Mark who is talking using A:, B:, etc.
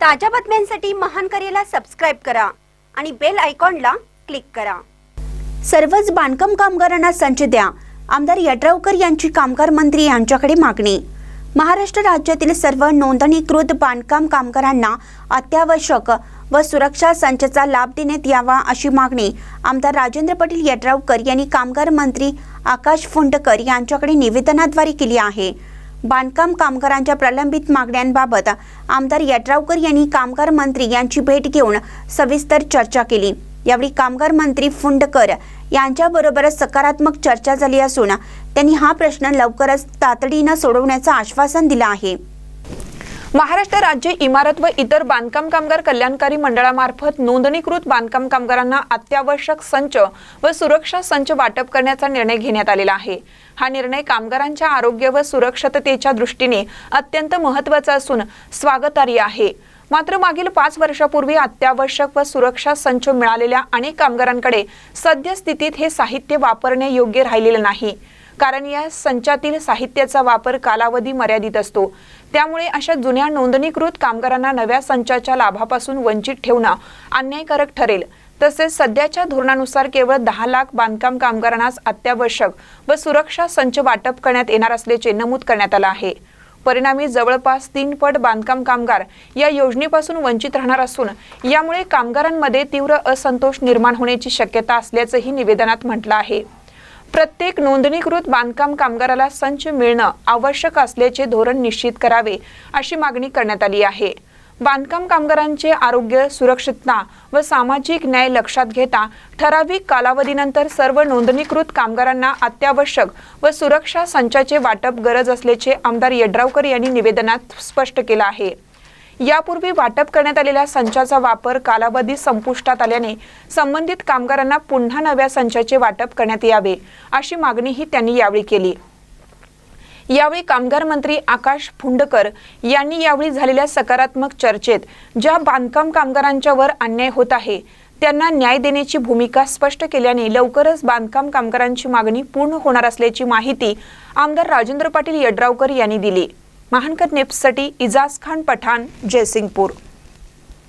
A: ताज्या बातम्यांसाठी महान करेला सबस्क्राईब करा आणि बेल आयकॉनला क्लिक करा. सर्वच बांधकाम कामगारांना संच द्या. आमदार यड्रावकर यांची कामगार मंत्री यांच्याकडे मागणी. महाराष्ट्र राज्यातील सर्व नोंदणीकृत बांधकाम कामगारांना अत्यावश्यक व सुरक्षा संचचा लाभ देण्यात यावा अशी मागणी आमदार राजेंद्र पाटील यड्रावकर यांनी कामगार मंत्री आकाश फुंडकर यांच्याकडे निवेदनाद्वारे केली आहे. बांधकाम कामगारांच्या प्रलंबित मागण्यांबाबत आमदार यड्रावकर यांनी कामगार मंत्री यांची भेट घेऊन सविस्तर चर्चा केली. यावेळी कामगार मंत्री फुंडकर यांच्याबरोबर सकारात्मक चर्चा झाली असून त्यांनी हा प्रश्न लवकरच तातडीनं सोडवण्याचं आश्वासन दिलं आहे.
B: महाराष्ट्र राज्य इमारत व इतर बांधकाम कामगार कल्याणकारी मंडळामार्फत नोंदणीकृत बांधकाम कामगारांना अत्यावश्यक संच व सुरक्षा संच वाटप करण्याचा निर्णय घेण्यात आलेला आहे. हा निर्णय कामगारांच्या आरोग्य व सुरक्षिततेच्या दृष्टीने अत्यंत महत्त्वाचा असून स्वागतार्ह आहे. मात्र मागील पाच वर्षापूर्वी अत्यावश्यक व सुरक्षा संच मिळालेल्या अनेक कामगारांकडे सद्यस्थितीत हे साहित्य वापरणे योग्य राहिलेलं नाही. कारण या संचातील साहित्याचा वापर कालावधी मर्यादित असतो. त्यामुळे अशा जुन्या नोंदणीकृत कामगारांना नव्या संचाच्या लाभापासून वंचित ठेवणं अन्यायकारक ठरेल. तसेच सध्याच्या धोरणानुसार केवळ दहा लाख बांधकाम कामगारांनाच अत्यावश्यक व सुरक्षा संच वाटप करण्यात येणार असल्याचे नमूद करण्यात आलं आहे. परिणामी जवळपास तीन पट बांधकाम कामगार या योजनेपासून वंचित राहणार असून यामुळे कामगारांमध्ये तीव्र असंतोष निर्माण होण्याची शक्यता असल्याचंही निवेदनात म्हटलं आहे. प्रत्येक नोंदणीकृत बांधकाम कामगाराला संच मिळणं आवश्यक असल्याचे धोरण निश्चित करावे अशी मागणी करण्यात आली आहे. बांधकाम कामगारांचे आरोग्य सुरक्षितता व सामाजिक न्याय लक्षात घेता ठराविक कालावधीनंतर सर्व नोंदणीकृत कामगारांना अत्यावश्यक व सुरक्षा संचाचे वाटप गरज असल्याचे आमदार यड्रावकर यांनी निवेदनात स्पष्ट केलं आहे. यापूर्वी वाटप करण्यात आलेल्या संचाचा वापर कालावधी संपुष्टात आल्याने संबंधित कामगारांना पुन्हा नव्या संचाचे वाटप करण्यात यावे अशी मागणीही त्यांनी यावेळी केली. यावेळी कामगार मंत्री आकाश फुंडकर यांनी यावेळी झालेल्या सकारात्मक चर्चेत ज्या बांधकाम कामगारांच्यावर अन्याय होत आहे त्यांना न्याय देण्याची भूमिका स्पष्ट केल्याने लवकरच बांधकाम कामगारांची मागणी पूर्ण होणार असल्याची माहिती आमदार राजेंद्र पाटील यड्रावकर यांनी दिली. महानकर नेप्ससाठी इजाज खान पठाण जयसिंगपूर.